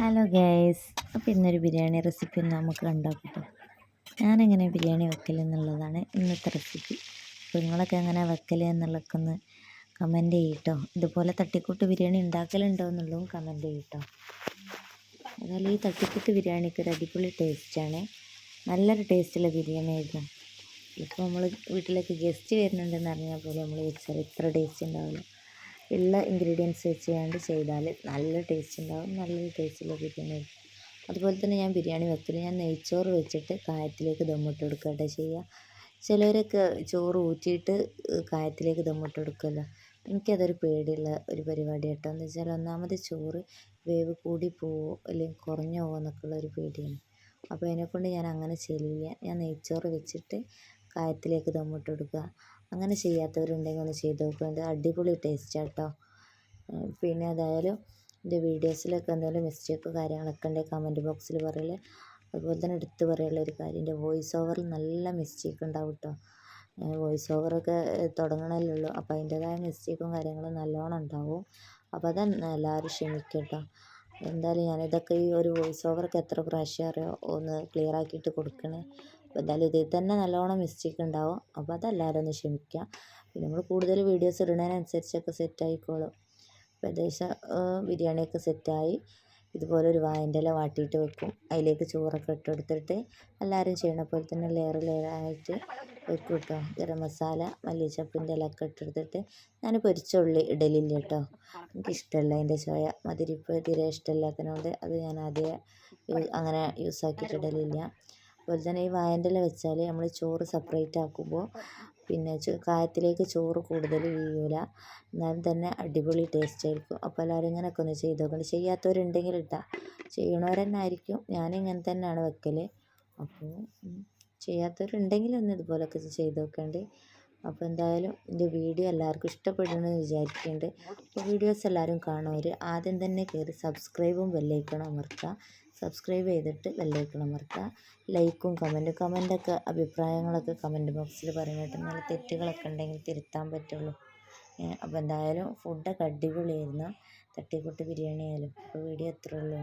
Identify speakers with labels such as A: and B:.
A: Hello guys അപ്പോൾ ഇന്നൊരു biryani recipe നമുക്ക് ഉണ്ടാക്കട്ടോ ഞാനെങ്ങനെ ബിരിയാണി വെക്കൽ എന്നുള്ളതാണ് ഇന്നത്തെ റെസിപ്പി അപ്പോൾ നിങ്ങളൊക്കെ എങ്ങനെ വെക്കൽ എന്നുള്ളതൊക്കെ ഒന്ന് കമന്റ് ചെയ്യട്ടോ. ഇതുപോലെ തട്ടിക്കൂട്ട് ബിരിയാണി ഉണ്ടാക്കലുണ്ടോ എന്നുള്ളതും കമന്റ് ചെയ്യട്ടോ. അതുപോലെ ഈ തട്ടിക്കൂട്ട് ബിരിയാണിക്ക് ഒരു അടിപൊളി ടേസ്റ്റാണ് നല്ലൊരു ടേസ്റ്റുള്ള ബിരിയാണി ആയിരുന്നു. ഇപ്പോൾ നമ്മൾ വീട്ടിലേക്ക് ഗസ്റ്റ് വരുന്നുണ്ടെന്ന് അറിഞ്ഞാൽ പോലും നമ്മൾ വെച്ചാൽ ഇത്ര ടേസ്റ്റ് ഉണ്ടാവില്ല. ഉള്ള ഇൻഗ്രീഡിയൻസ് വെച്ച് കൊണ്ട് ചെയ്താൽ നല്ല ടേസ്റ്റ് ഉണ്ടാവും നല്ലൊരു ബിരിയാണി ആയിരിക്കും. അതുപോലെ തന്നെ ഞാൻ ബിരിയാണി വെക്കൽ ഞാൻ നെയ്ച്ചോറ് വെച്ചിട്ട് കായത്തിലേക്ക് ദമ്മിട്ട് കൊടുക്കട്ടെ ചെയ്യുക ചിലരൊക്കെ ചോറ് ഊറ്റിയിട്ട് കായത്തിലേക്ക് ദമ്മിട്ട് കൊടുക്കുമല്ലോ എനിക്കതൊരു പേടിയുള്ള ഒരു പരിപാടി കേട്ടോ എന്ന് വെച്ചാൽ ഒന്നാമത് ചോറ് വേവ് കൂടി പോവോ അല്ലെങ്കിൽ കുറഞ്ഞു പോവോ എന്നൊക്കെയുള്ള ഒരു പേടിയാണ്. അപ്പോൾ അതിനെക്കൊണ്ട് ഞാൻ അങ്ങനെ ചെയ്യില്ല ഞാൻ നെയ്ച്ചോറ് വെച്ചിട്ട് കായത്തിലേക്ക് ദമ്മിട്ട് കൊടുക്കുക. അങ്ങനെ ചെയ്യാത്തവരുണ്ടെങ്കിൽ ഒന്ന് ചെയ്ത് നോക്കുക അടിപൊളി ടേസ്റ്റാണ് കേട്ടോ പിന്നെ ഏതായാലും എന്റെ വീഡിയോസിലൊക്കെ എന്തെങ്കിലും മിസ്റ്റേക്കോ കാര്യങ്ങളൊക്കെ ഉണ്ടെങ്കിൽ കമന്റ് ബോക്സിൽ പറയൽ. അതുപോലെ തന്നെ എടുത്ത് പറയാനുള്ള ഒരു കാര്യം. എന്റെ വോയിസ് ഓവറിൽ നല്ല മിസ്റ്റേക്ക് ഉണ്ടാവും കേട്ടോ വോയിസ് ഓവറൊക്കെ ഉള്ളൂ. അപ്പോൾ അതിന്റേതായ മിസ്റ്റേക്കും കാര്യങ്ങളും നല്ലോണം ഉണ്ടാവും. അപ്പോൾ അത് എല്ലാവരും ക്ഷമിക്കുക കേട്ടോ എന്തായാലും ഞാനിതൊക്കെ ഈ ഒരു വോയിസ് ഓവറൊക്കെ എത്ര പ്രാവശ്യം അറിയോ? ഒന്ന് ക്ലിയർ ആക്കിയിട്ട് കൊടുക്കണേ. അപ്പോൾ എന്തായാലും ഇതിൽ തന്നെ നല്ലോണം മിസ്റ്റേക്ക് ഉണ്ടാവും. അപ്പോൾ അതെല്ലാവരും ഒന്ന് ക്ഷമിക്കുക പിന്നെ നമ്മൾ കൂടുതൽ വീഡിയോസ് ഇടുന്നതിനനുസരിച്ചൊക്കെ സെറ്റ് ആയിക്കോളും. ഏകദേശം ബിരിയാണിയൊക്കെ സെറ്റായി ഇതുപോലെ ഒരു വായന്റെ ഇല വാട്ടിയിട്ട് വെക്കും. അതിലേക്ക് ചോറൊക്കെ ഇട്ടെടുത്തിട്ട് എല്ലാവരും ചെയ്യണ പോലെ തന്നെ ലെയർ ലെയറായിട്ട് വെക്കും കേട്ടോ ഗരം മസാല മല്ലിച്ചപ്പിന്റെ ഇലയൊക്കെ ഇട്ടെടുത്തിട്ട് ഞാൻ പൊരിച്ച ഉള്ളി ഇടലില്ല കേട്ടോ എനിക്കിഷ്ടമല്ല അതിന്റെ ചോയ. മധുരിപ്പ് തീരെ ഇഷ്ടമില്ലാത്തതിനോട് അത് ഞാൻ ആദ്യം അങ്ങനെ യൂസ് ഇടലില്ല. അതുപോലെ തന്നെ ഈ വാഴന്റെ ഇല വെച്ചാൽ നമ്മൾ ചോറ് സെപ്പറേറ്റ് ആക്കുമ്പോൾ പിന്നെ കായത്തിലേക്ക് ചോറ് കൂടുതൽ വീഴില്ല എന്നാലും തന്നെ അടിപൊളി ടേസ്റ്റ് ആയിരിക്കും. അപ്പോൾ എല്ലാവരും ഇങ്ങനെയൊക്കെ ഒന്ന് ചെയ്ത് നോക്കണം ചെയ്യാത്തവരുണ്ടെങ്കിൽ ഇട്ടാൽ ചെയ്യണവർ തന്നെ ആയിരിക്കും ഞാനിങ്ങനെ തന്നെയാണ് വെക്കൽ അപ്പോൾ ചെയ്യാത്തവരുണ്ടെങ്കിൽ ഒന്ന് ഇതുപോലൊക്കെ ചെയ്ത് നോക്കേണ്ടി. അപ്പോൾ എന്തായാലും എന്റെ വീഡിയോ എല്ലാവർക്കും ഇഷ്ടപ്പെടുമെന്ന് വിചാരിക്കുന്നുണ്ട് അപ്പോൾ വീഡിയോസ് എല്ലാവരും കാണുന്നവർ ആദ്യം തന്നെ കയറി സബ്സ്ക്രൈബും ബെല്ലൈക്കണം അമർത്തുക സബ്സ്ക്രൈബ് ചെയ്തിട്ട് ബെല്ലൈക്കണം അമർത്തുക. ലൈക്കും കമന്റും കമന്റൊക്കെ അഭിപ്രായങ്ങളൊക്കെ കമന്റ് ബോക്സിൽ പറയാനായിട്ട് നല്ല തെറ്റുകളൊക്കെ ഉണ്ടെങ്കിൽ തിരുത്താൻ പറ്റുള്ളൂ. അപ്പോൾ എന്തായാലും ഫുഡൊക്കെ അടിപൊളിയായിരുന്നു. തട്ടിക്കൂട്ട് ബിരിയാണി ആയാലും. അപ്പോൾ വീഡിയോ ഇത്രയേ ഉള്ളൂ.